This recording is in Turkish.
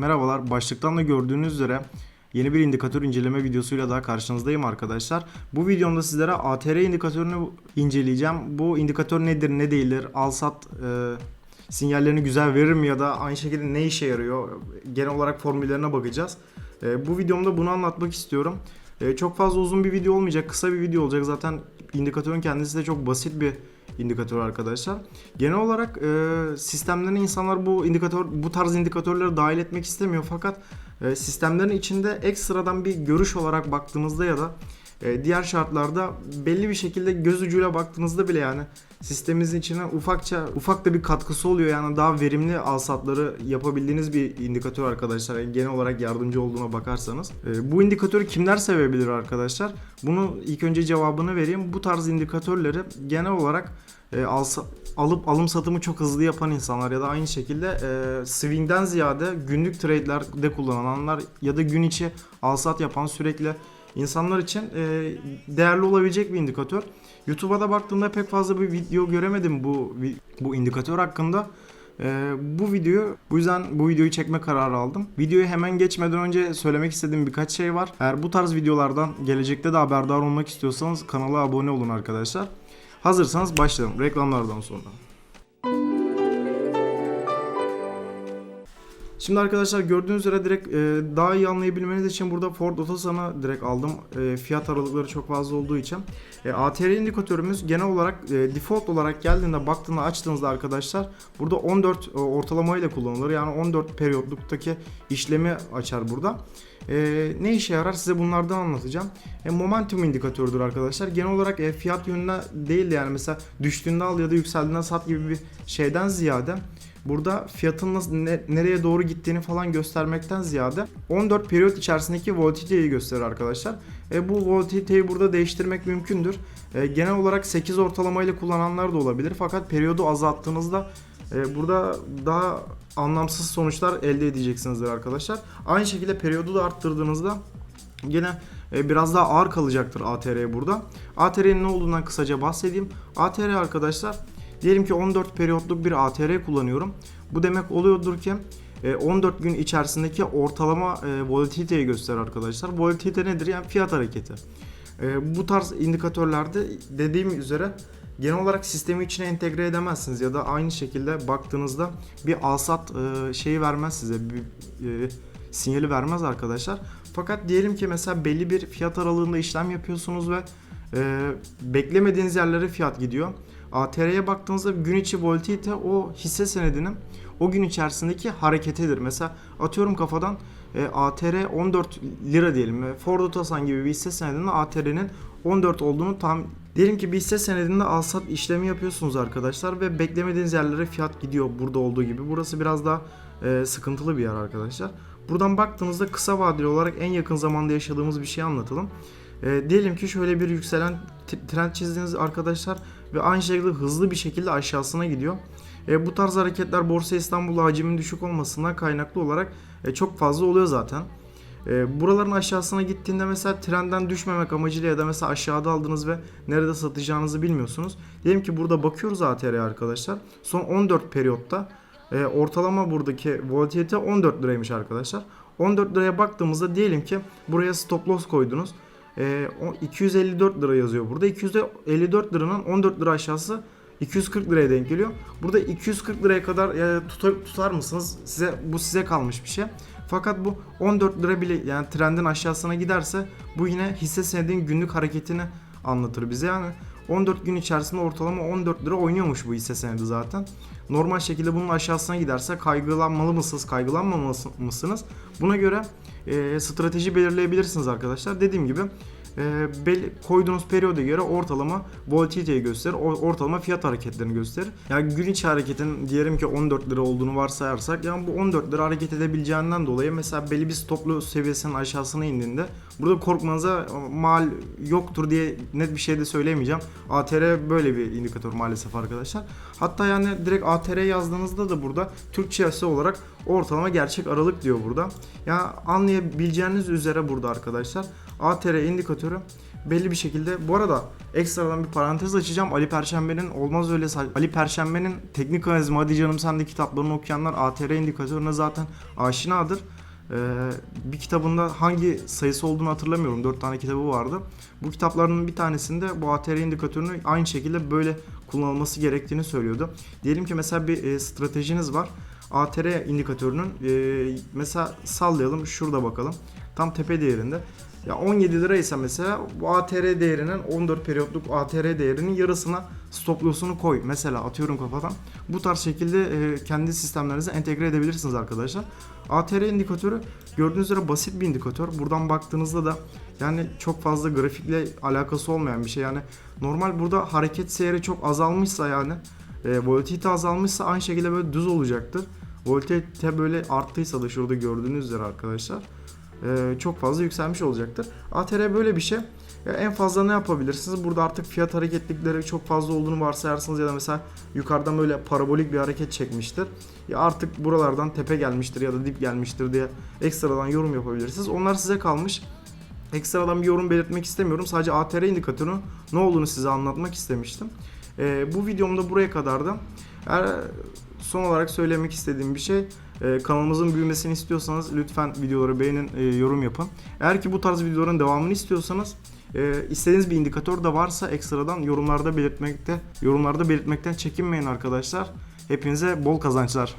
Merhabalar. Başlıktan da gördüğünüz üzere yeni bir indikatör inceleme videosuyla daha karşınızdayım arkadaşlar. Bu videomda sizlere ATR indikatörünü inceleyeceğim. Bu indikatör nedir, ne değildir, al-sat e, sinyallerini güzel verir mi ya da aynı şekilde ne işe yarıyor? Genel olarak formüllerine bakacağız. E, bu videomda bunu anlatmak istiyorum. E, çok fazla uzun bir video olmayacak, kısa bir video olacak. Zaten indikatörün kendisi de çok basit bir indikatör arkadaşlar. Genel olarak e, sistemlerine insanlar bu indikatör bu tarz indikatörleri dahil etmek istemiyor fakat e, sistemlerin içinde ekstradan bir görüş olarak baktığınızda ya da e, diğer şartlarda belli bir şekilde göz ucuyla baktığınızda bile yani sisteminizin içine ufakça ufak da bir katkısı oluyor yani daha verimli alsatları yapabildiğiniz bir indikatör arkadaşlar. Yani genel olarak yardımcı olduğuna bakarsanız. E, bu indikatörü kimler sevebilir arkadaşlar? Bunu ilk önce cevabını vereyim. Bu tarz indikatörleri genel olarak e, alıp alım satımı çok hızlı yapan insanlar ya da aynı şekilde swing'den ziyade günlük trade'lerde kullananlar ya da gün içi alsat yapan sürekli insanlar için e, değerli olabilecek bir indikatör. YouTube'a da baktığımda pek fazla bir video göremedim bu bu indikatör hakkında. Ee, bu videoyu bu yüzden bu videoyu çekme kararı aldım. Videoyu hemen geçmeden önce söylemek istediğim birkaç şey var. Eğer bu tarz videolardan gelecekte de haberdar olmak istiyorsanız kanala abone olun arkadaşlar. Hazırsanız başlayalım reklamlardan sonra. Şimdi arkadaşlar gördüğünüz üzere direkt e, daha iyi anlayabilmeniz için burada Ford Otosan'ı direkt aldım. E, fiyat aralıkları çok fazla olduğu için. E, ATR indikatörümüz genel olarak e, default olarak geldiğinde baktığında açtığınızda arkadaşlar burada 14 e, ortalama ile kullanılır. Yani 14 periyotluktaki işlemi açar burada. E, ne işe yarar size bunlardan anlatacağım. E, momentum indikatörüdür arkadaşlar. Genel olarak e, fiyat yönüne değil de yani mesela düştüğünde al ya da yükseldiğinde sat gibi bir şeyden ziyade Burada fiyatın nasıl, ne, nereye doğru gittiğini falan göstermekten ziyade 14 periyot içerisindeki volatiliteyi gösterir arkadaşlar. E, bu volatiliteyi burada değiştirmek mümkündür. E, genel olarak 8 ortalamayla kullananlar da olabilir. Fakat periyodu azalttığınızda e, burada daha anlamsız sonuçlar elde edeceksinizdir arkadaşlar. Aynı şekilde periyodu da arttırdığınızda Yine e, biraz daha ağır kalacaktır ATR burada. ATR'nin ne olduğundan kısaca bahsedeyim. ATR arkadaşlar Diyelim ki 14 periyotluk bir ATR kullanıyorum. Bu demek oluyordur ki 14 gün içerisindeki ortalama e, volatiliteyi gösterir arkadaşlar. Volatilite nedir? Yani fiyat hareketi. E, bu tarz indikatörlerde dediğim üzere genel olarak sistemi içine entegre edemezsiniz ya da aynı şekilde baktığınızda bir alsat e, şeyi vermez size bir sinyali vermez arkadaşlar. Fakat diyelim ki mesela belli bir fiyat aralığında işlem yapıyorsunuz ve beklemediğiniz yerlere fiyat gidiyor. ATR'ye baktığınızda gün içi volatilite o hisse senedinin o gün içerisindeki hareketidir. Mesela atıyorum kafadan e, ATR 14 lira diyelim Ford Otosan gibi bir hisse senedinin ATR'nin 14 olduğunu tam diyelim ki bir hisse senedinde alsat işlemi yapıyorsunuz arkadaşlar ve beklemediğiniz yerlere fiyat gidiyor burada olduğu gibi. Burası biraz daha e, sıkıntılı bir yer arkadaşlar. Buradan baktığınızda kısa vadeli olarak en yakın zamanda yaşadığımız bir şey anlatalım. E, diyelim ki şöyle bir yükselen trend çizdiğiniz arkadaşlar ve aynı şekilde hızlı bir şekilde aşağısına gidiyor. E, bu tarz hareketler Borsa İstanbul'da hacimin düşük olmasından kaynaklı olarak e, çok fazla oluyor zaten. E, buraların aşağısına gittiğinde mesela trenden düşmemek amacıyla ya da mesela aşağıda aldınız ve nerede satacağınızı bilmiyorsunuz. Diyelim ki burada bakıyoruz ATR'ye arkadaşlar. Son 14 periyotta e, ortalama buradaki volatilite 14 liraymış arkadaşlar. 14 liraya baktığımızda diyelim ki buraya stop loss koydunuz. E, 254 lira yazıyor burada. 254 liranın 14 lira aşağısı 240 liraya denk geliyor. Burada 240 liraya kadar e, tutar, tutar mısınız? Size bu size kalmış bir şey. Fakat bu 14 lira bile yani trendin aşağısına giderse bu yine hisse senedinin günlük hareketini anlatır bize. Yani 14 gün içerisinde ortalama 14 lira oynuyormuş bu hisse senedi zaten. Normal şekilde bunun aşağısına giderse kaygılanmalı mısınız, kaygılanmamalı mısınız? Buna göre e, strateji belirleyebilirsiniz arkadaşlar. Dediğim gibi e, belli, koyduğunuz periyoda göre ortalama volatiliteyi gösterir. Ortalama fiyat hareketlerini gösterir. Yani gün içi hareketin diyelim ki 14 lira olduğunu varsayarsak yani bu 14 lira hareket edebileceğinden dolayı mesela belli bir stoplu seviyesinin aşağısına indiğinde burada korkmanıza mal yoktur diye net bir şey de söyleyemeyeceğim. ATR böyle bir indikatör maalesef arkadaşlar. Hatta yani direkt ATR yazdığınızda da burada Türkçesi olarak ortalama gerçek aralık diyor burada. Ya yani anlayabileceğiniz üzere burada arkadaşlar ATR indikatörü belli bir şekilde bu arada ekstradan bir parantez açacağım. Ali Perşembe'nin olmaz öyle Ali Perşembe'nin teknik analizmi hadi canım sen de kitaplarını okuyanlar ATR indikatörüne zaten aşinadır. Ee, bir kitabında hangi sayısı olduğunu hatırlamıyorum. 4 tane kitabı vardı. Bu kitaplarının bir tanesinde bu ATR indikatörünü aynı şekilde böyle kullanılması gerektiğini söylüyordu. Diyelim ki mesela bir e, stratejiniz var. ATR indikatörünün e, mesela sallayalım şurada bakalım. Tam tepe değerinde. Ya 17 lira ise mesela bu ATR değerinin 14 periyotluk ATR değerinin yarısına stop loss'unu koy. Mesela atıyorum kafadan. Bu tarz şekilde e, kendi sistemlerinize entegre edebilirsiniz arkadaşlar. ATR indikatörü gördüğünüz üzere basit bir indikatör. Buradan baktığınızda da yani çok fazla grafikle alakası olmayan bir şey. Yani normal burada hareket seyri çok azalmışsa yani e, volatilite azalmışsa aynı şekilde böyle düz olacaktır. Volatilite böyle arttıysa da şurada gördüğünüz üzere arkadaşlar çok fazla yükselmiş olacaktır. ATR böyle bir şey. Ya en fazla ne yapabilirsiniz? Burada artık fiyat hareketlikleri çok fazla olduğunu varsayarsınız ya da mesela yukarıdan böyle parabolik bir hareket çekmiştir. Ya artık buralardan tepe gelmiştir ya da dip gelmiştir diye ekstradan yorum yapabilirsiniz. Onlar size kalmış. Ekstradan bir yorum belirtmek istemiyorum. Sadece ATR indikatörünün ne olduğunu size anlatmak istemiştim. E, bu videomda buraya kadardı. Eğer son olarak söylemek istediğim bir şey e, kanalımızın büyümesini istiyorsanız lütfen videoları beğenin, e, yorum yapın. Eğer ki bu tarz videoların devamını istiyorsanız e, istediğiniz bir indikatör de varsa ekstradan yorumlarda belirtmekte yorumlarda belirtmekten çekinmeyin arkadaşlar. Hepinize bol kazançlar.